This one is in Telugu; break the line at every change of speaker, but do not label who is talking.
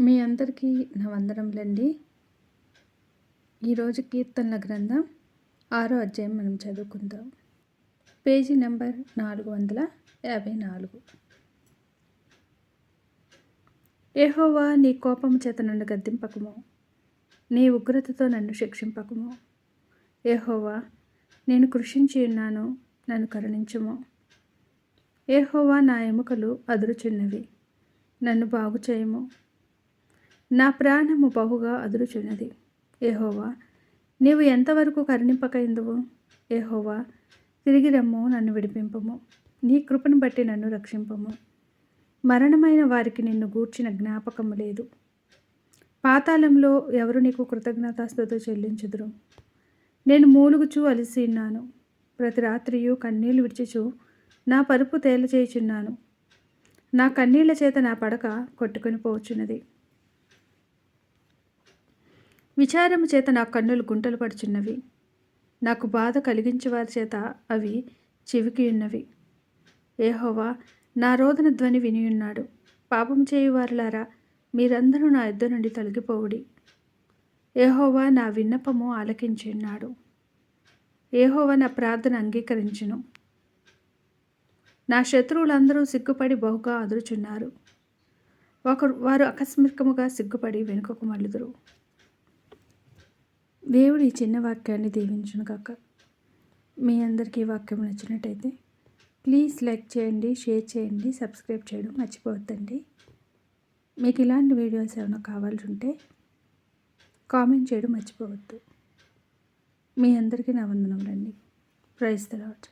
మీ అందరికీ నా వందనములండి ఈరోజు కీర్తనల గ్రంథం ఆరో అధ్యాయం మనం చదువుకుందాం. పేజీ నెంబర్ నాలుగు వందల యాభై నాలుగు. ఏహోవా నీ కోపము చేత నన్ను గద్దింపకము. నీ ఉగ్రతతో నన్ను శిక్షింపకము. ఏహోవా నేను కృషించి ఉన్నాను నన్ను కరుణించము. ఏహోవా నా ఎముకలు అదురుచున్నవి నన్ను బాగు చేయము నా ప్రాణము బహుగా అదురుచున్నది ఏహోవా నీవు ఎంతవరకు కరుణింపకైందువు ఏహోవా తిరిగి రమ్ము నన్ను విడిపింపము. నీ కృపను బట్టి నన్ను రక్షింపము. మరణమైన వారికి నిన్ను గూర్చిన జ్ఞాపకము లేదు. పాతాళంలో ఎవరు నీకు కృతజ్ఞతాస్థుతో చెల్లించుదురు? నేను మూలుగుచూ అలిసి ఉన్నాను. ప్రతి రాత్రియు కన్నీళ్ళు విడిచిచూ నా పరుపు తేలచేయుచున్నాను. నా కన్నీళ్ళ చేత నా పడక కొట్టుకొని పోవచ్చున్నది విచారము చేత నా కన్నులు గుంటలు పడుచున్నవి. నాకు బాధ కలిగించే వారి చేత అవి చెవికి ఉన్నవి. ఏహోవా నా రోదన ధ్వని వినియున్నాడు. పాపం చేయువారులారా మీరందరూ నా ఇద్దరు నుండి తొలగిపోవుడి. ఏహోవా నా విన్నపము ఆలకించున్నాడు. ఏహోవా నా ప్రార్థన అంగీకరించును. నా శత్రువులందరూ సిగ్గుపడి బహుగా అదురుచున్నారు. ఒకరు వారు ఆకస్మికముగా సిగ్గుపడి వెనుకకు మళ్ళుదురు. దేవుడు ఈ చిన్న వాక్యాన్ని దీవించును కాక మీ అందరికీ వాక్యం నచ్చినట్టయితే ప్లీజ్ లైక్ చేయండి షేర్ చేయండి సబ్స్క్రైబ్ చేయడం మర్చిపోవద్దండి. మీకు ఇలాంటి వీడియోస్ ఏమైనా కావాల్సి ఉంటే కామెంట్ చేయడం మర్చిపోవద్దు. మీ అందరికీ నా వందనములండి. ప్రైజ్ తర్వాత